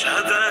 সাদা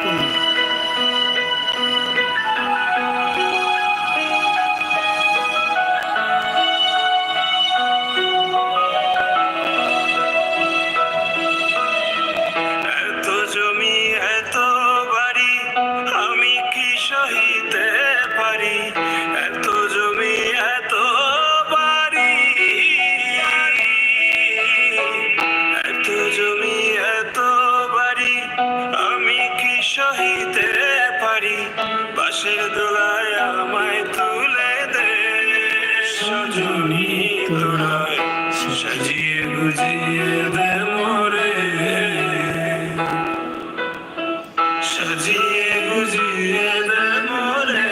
不能 গুজিয়ে দে মোরে। সাজিয়ে গুজিয়ে দে মোরে।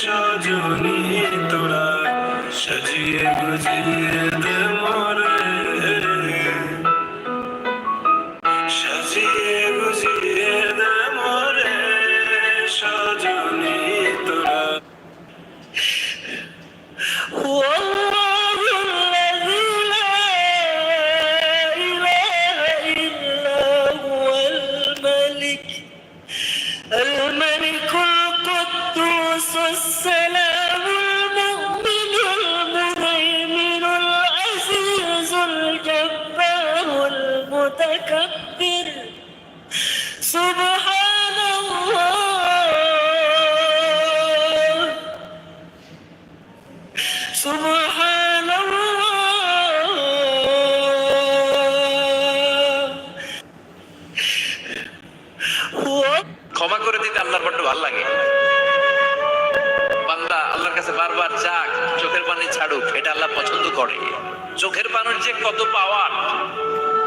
সজনী তোরা সাজিয়ে السلام المؤمن المهيمن العزيز الجبار المتكبر سبحان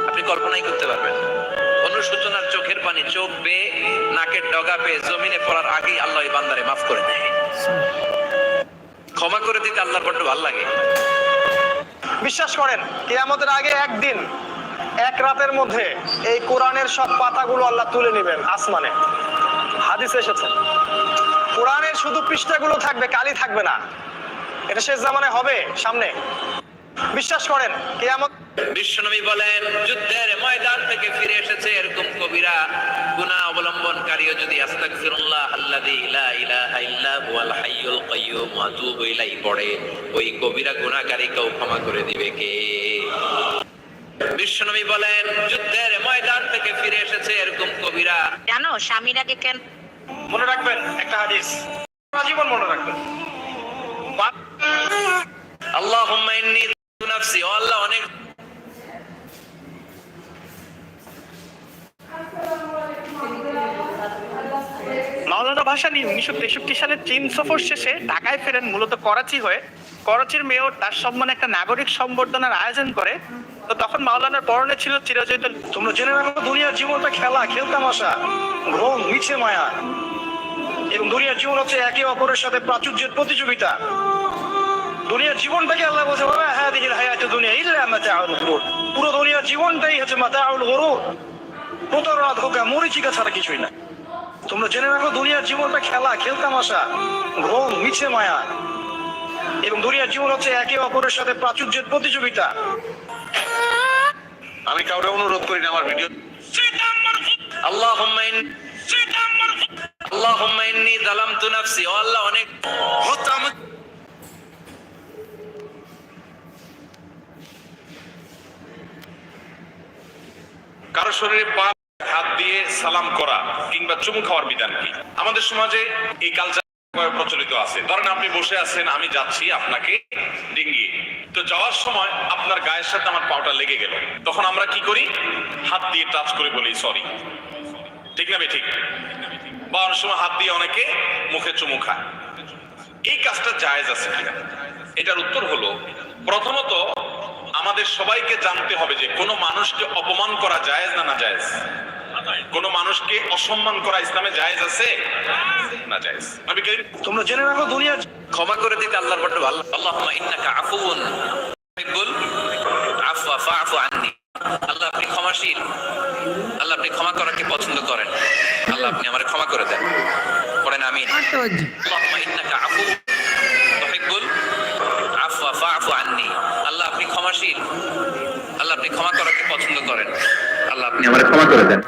আপনি কল্পনাই করতে পারবেন। অনুশোচনার চোখের পানি চোখ নাকের ডগা পেয়ে জমিনে পড়ার আগেই আল্লাহ বান্দারে মাফ করে দেয়। ক্ষমা করে দিতে আল্লাহর বড্ড ভালো লাগে। বিশ্বাস করেন, কেয়ামতের আগে একদিন, এক রাতের মধ্যে এই কোরআনের সব পাতাগুলো আল্লাহ তুলে নেবেন আসমানে। হাদিস এসেছে। কোরআনের শুধু পৃষ্ঠাগুলো থাকবে, কালি থাকবে না। এটা শেষ জামানে হবে, সামনে। বিশ্বাস করেন কেয়ামত বিশ্বনবী বলেন যুদ্ধের ময়দান থেকে ফিরে এসেছে এরকম কবিরা গুনাহ অবলম্বনকারীও যদি আস্তাগফিরুল্লাহ আল্লাযী লা ইলাহা ইল্লা হুয়াল হাইয়ুল কাইয়্যুম ওয়া আতুবু ইলাইহি পড়ে ওই কবিরা গুনাহকারীকেও ক্ষমা করে দিবে কে? বিশ্বনবী বলেন যুদ্ধের ময়দান থেকে ফিরে এসেছে এরকম কবিরা। জানো স্বামীর আগে কেন মনে রাখবেন একটা হাদিস। জীবন মনে রাখবেন। আল্লাহুম্মা ইন্নী নাফসি ও আল্লাহ অনেক মাওলানা উনিশশো তেষট্টি সালে চীন সফর শেষে ঢাকায় ফেরেন, মূলত করাচি হয়ে। করাচির মেয়র তার সম্মানে একটা নাগরিক সম্বর্ধনার আয়োজন করে। তো তখন মাওলানার পরনে ছিল চিরজয়িত তোমরা জেনে রাখো দুনিয়ার জীবনটা খেলা খেলতামাশা ঘুম, মিছে মায়া। এবং দুনিয়ার জীবন হচ্ছে একে অপরের সাথে প্রাচুর্যের প্রতিযোগিতা। দুনিয়ার জীবনটাকে আল্লাহ বলছে বাবা হ্যাঁ দিকে হায়াত দুনিয়া ইল্লা মাতাউল গুরুর। পুরো দুনিয়ার জীবনটাই হচ্ছে মাতাউল গুরুর। প্রতারণা, ধোকা, মরিচিকা ছাড়া কিছুই না তোমরা জেনে রাখো, দুনিয়ার জীবনটা খেলা, খেলতামাশা, ঘুম, মিছে মায়া। এবং দুনিয়ার জীবন হচ্ছে একে অপরের সাথে প্রাচুর্যের প্রতিযোগিতা। আমি কাউকে অনুরোধ করি না আমার ভিডিও। আল্লাহুম্মা ইন আল্লাহুম্মা ইন্নী যালামতু নাফসি। ও আল্লাহ, অনেক কারও শরীরে পা, হাত দিয়ে সালাম করা কিংবা চুমু খাওয়ার বিধান কি? আমাদের সমাজে এই কালচার প্রচলিত আছে। ধরেন আপনি বসে আছেন, আমি যাচ্ছি আপনাকে ডিঙ্গিয়ে তো যাওয়ার সময় আপনার গায়ের সাথে আমার পাওটা লেগে গেল। তখন আমরা কি করি? হাত দিয়ে টাচ করে বলি সরি ঠিক না ঠিক বা অনেক সময় হাত দিয়ে অনেকে মুখে চুমু খায়। এই কাজটা জায়েজ আছে এটার উত্তর হলো, প্রথমত আমাদের সবাইকে জানতে হবে যে কোনো মানুষকে অপমান করা জায়েজ না না জায়েজ? কোনো মানুষকে অসম্মান করা ইসলামে জায়েজ আছে? না জায়েজ। করিম তোমরা জেনে রাখো দুনিয়ার ক্ষমা করে দিতে আল্লাহর বড় ভালো। আল্লাহুম্মা ইন্নাকা আফুউন তুহিব্বুল আফওয়া ফাআফু আন্নি। আল্লাহ আপনি ক্ষমাশীল। আল্লাহ আপনি ক্ষমা করাকে পছন্দ করেন। আল্লাহ আপনি আমারে ক্ষমা করে দেন। পড়েন আমিন। আল্লাহুম্মা ইন্নাকা আফুউন করেন। আল্লাহ আপনি আমার ক্ষমা করে দেন।